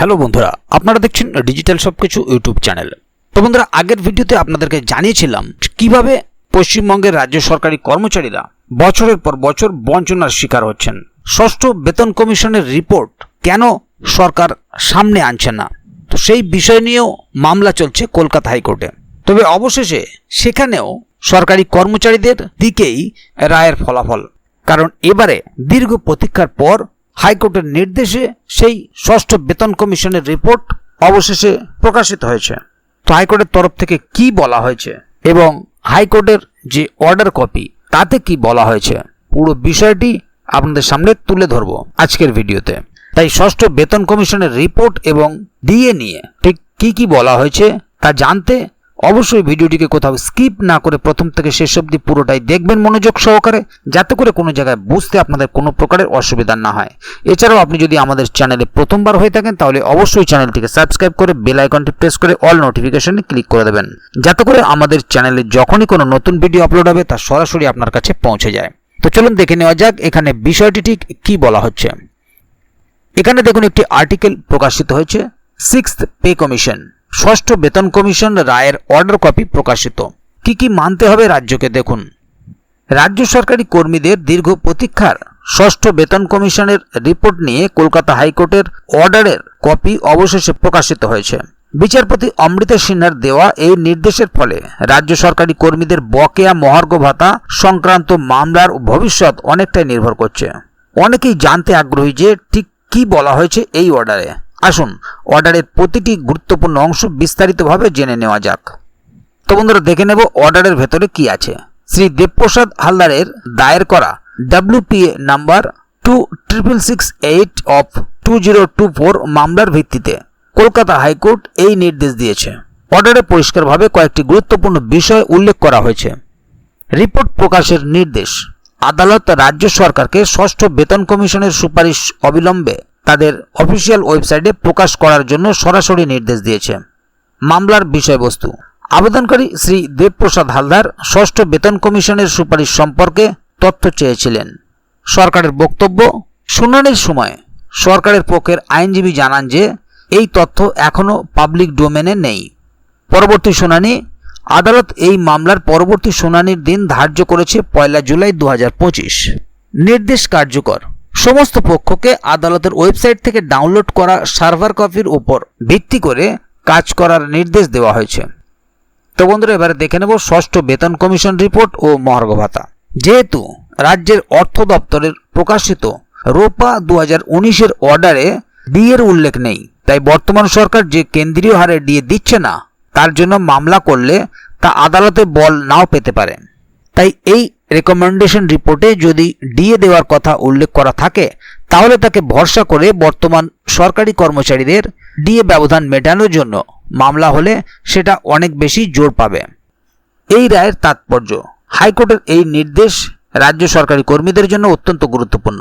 Hello বন্ধুরা, আপনারা দেখছেন ডিজিটাল সবকিছু ইউটিউব চ্যানেল। তো বন্ধুরা, আগের ভিডিওতে আপনাদেরকে জানিয়েছিলাম কীভাবে পশ্চিমবঙ্গের রাজ্য সরকারি কর্মচারীরা বছরের পর বছর বঞ্চনার শিকার হচ্ছেন। ষষ্ঠ বেতন কমিশনের রিপোর্ট কেন সরকার সামনে আনছে না? তো সেই বিষয় নিয়েও মামলা চলছে কলকাতা হাইকোর্টে। তবে অবশেষে সেখানেও সরকারি কর্মচারীদের দিকেই রায়ের ফলাফল। কারণ এবারে দীর্ঘ প্রতীক্ষার পর হাইকোর্টের নির্দেশে সেই ষষ্ঠ বেতন কমিশনের রিপোর্ট অবশেষে প্রকাশিত হয়েছে। তো হাইকোর্টের তরফ থেকে কি বলা হয়েছে এবং হাইকোর্টের যে অর্ডার কপি, তাতে কি বলা হয়েছে, পুরো বিষয়টি আপনাদের সামনে তুলে ধরবো আজকের ভিডিওতে। তাই ষষ্ঠ বেতন কমিশনের রিপোর্ট এবং ডিএ নিয়ে ঠিক কি কি বলা হয়েছে তা জানতে অবশ্যই ভিডিওটিকে কোথাও স্কিপ না করে প্রথম থেকে শেষ অবধি পুরোটাই দেখবেন মনোযোগ সহকারে, যাতে করে কোনো জায়গায় বুঝতে আপনাদের কোনো প্রকারের অসুবিধা না হয়। এছাড়াও আপনি যদি আমাদের চ্যানেলে প্রথমবার হয়ে থাকেন, তাহলে অবশ্যই চ্যানেলটিকে সাবস্ক্রাইব করে বেল আইকনটি প্রেস করে অল নোটিফিকেশনে ক্লিক করে দেবেন, যাতে করে আমাদের চ্যানেলে যখনই কোনো নতুন ভিডিও আপলোড হবে, তা সরাসরি আপনার কাছে পৌঁছে যায়। তো চলুন দেখে নেওয়া যাক, এখানে বিষয়টি ঠিক কী বলা হচ্ছে। এখানে দেখুন, একটি আর্টিকেল প্রকাশিত হয়েছে সিক্সথ পে কমিশন ষষ্ঠ বেতন কমিশন রায়ের অর্ডার কপি প্রকাশিত। কি কি মানতে হবে রাজ্যকে দেখুন। রাজ্য সরকারি কর্মীদের দীর্ঘ প্রতীক্ষার ষষ্ঠ বেতন কমিশনের রিপোর্ট নিয়ে কলকাতা হাইকোর্টের অর্ডারের কপি অবশেষে প্রকাশিত হয়েছে। বিচারপতি অমৃতা সিনহার দেওয়া এই নির্দেশের ফলে রাজ্য সরকারি কর্মীদের বকেয়া মহার্ঘ ভাতা সংক্রান্ত মামলার ভবিষ্যৎ অনেকটাই নির্ভর করছে। অনেকেই জানতে আগ্রহী যে ঠিক কি বলা হয়েছে এই অর্ডারে। আসুন, অর্ডারের প্রতিটি গুরুত্বপূর্ণ অংশ বিস্তারিতভাবে জেনে নেওয়া যাক। তো বন্ধুরা, দেখে নেব অর্ডারের ভেতরে কি আছে। শ্রী দেবপ্রসাদ হালদারের দায়ের করা WPA number two triple six eight of two zero two four মামলার ভিত্তিতে কলকাতা হাইকোর্ট এই নির্দেশ দিয়েছে। অর্ডারে পরিষ্কারভাবে কয়েকটি গুরুত্বপূর্ণ বিষয় উল্লেখ করা হয়েছে। রিপোর্ট প্রকাশের নির্দেশ, আদালত রাজ্য সরকারকে ষষ্ঠ বেতন কমিশনের সুপারিশ অবিলম্বে তাদের অফিসিয়াল ওয়েবসাইটে প্রকাশ করার জন্য সরাসরি নির্দেশ দিয়েছে। মামলার বিষয়বস্তু। আবেদনকারী শ্রী দেবপ্রসাদ হালদার ষষ্ঠ বেতন কমিশনের সুপারিশ সম্পর্কে তথ্য চেয়েছিলেন। সরকারের বক্তব্য, শুনানির সময় সরকারের পক্ষের আইনজীবী জানান যে, এই তথ্য এখনও পাবলিক ডোমেনে নেই। পরবর্তী শুনানি, আদালত এই মামলার পরবর্তী শুনানির দিন ধার্য করেছে পয়লা জুলাই দু হাজার পঁচিশ। নির্দেশ কার্যকর। সমস্ত পক্ষকে আদালতের ওয়েবসাইট থেকে ডাউনলোড করা সার্ভার কপির উপর ভিত্তি করে কাজ করার নির্দেশ দেওয়া হয়েছে। তো বন্ধুরা, এবারে দেখে নেব ষষ্ঠ বেতন কমিশন রিপোর্ট ও মহার্ঘ ভাতা। যেহেতু রাজ্যের অর্থ দপ্তরের প্রকাশিত রোপা দু হাজার উনিশের অর্ডারে ডিএর উল্লেখ নেই, তাই বর্তমান সরকার যে কেন্দ্রীয় হারে ডিএ দিচ্ছে না, তার জন্য মামলা করলে তা আদালতে বল নাও পেতে পারে। তাই এই রেকমেন্ডেশন রিপোর্টে যদি ডিএ দেওয়ার কথা উল্লেখ করা থাকে, তাহলে তাকে ভরসা করে বর্তমান সরকারি কর্মচারীদের ডিএ ব্যবধান মেটানোর জন্য মামলা হলে সেটা অনেক বেশি জোর পাবে। এই রায়ের তাৎপর্য, হাইকোর্টের এই নির্দেশ রাজ্য সরকারি কর্মীদের জন্য অত্যন্ত গুরুত্বপূর্ণ।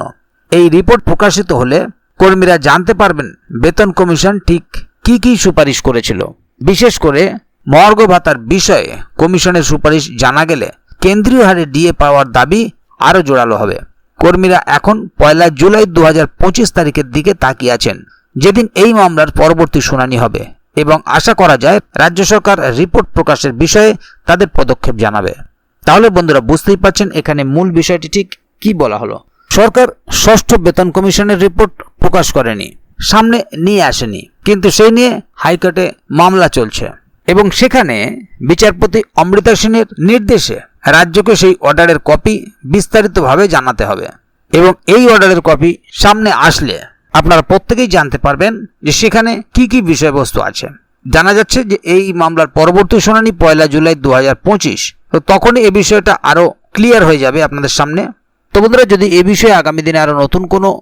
এই রিপোর্ট প্রকাশিত হলে কর্মীরা জানতে পারবেন বেতন কমিশন ঠিক কি কি সুপারিশ করেছিল। বিশেষ করে মর্গ ভাতার বিষয়ে কমিশনের সুপারিশ জানা গেলে কেন্দ্রীয় হারে ডিএ পাওয়ার দাবি আরও জোরালো হবে। কর্মীরা এখন পয়লা জুলাই দু হাজার পঁচিশ তারিখের দিকে তাকিয়ে আছেন। যেদিন এই মামলার পরবর্তী শুনানি হবে এবং আশা করা যায় রাজ্য সরকার রিপোর্ট প্রকাশের বিষয়ে তাদের পদক্ষেপ জানাবে। তাহলে বন্ধুরা বুঝতেই পারছেন এখানে মূল বিষয়টি ঠিক কি বলা হলো। সরকার ষষ্ঠ বেতন কমিশনের রিপোর্ট প্রকাশ করেনি, সামনে নিয়ে আসেনি, কিন্তু সেই নিয়ে হাইকোর্টে মামলা চলছে। এবং সেখানে বিচারপতি অমৃতা সেনের নির্দেশে রাজ্যকে সেই অর্ডারের কপি বিস্তারিতভাবে জানাতে হবে। এবং এই অর্ডারের কপি সামনে আসলে আপনারা প্রত্যেকেই জানতে পারবেন যে সেখানে কি কি বিষয়বস্তু আছে। জানা যাচ্ছে যে এই মামলার পরবর্তী শুনানি পয়লা জুলাই দু হাজার পঁচিশ। তো তখনই এ বিষয়টা আরও ক্লিয়ার হয়ে যাবে আপনাদের সামনে। তো বন্ধুরা, যদি এ বিষয়ে আগামী দিনে আরও নতুন কোনো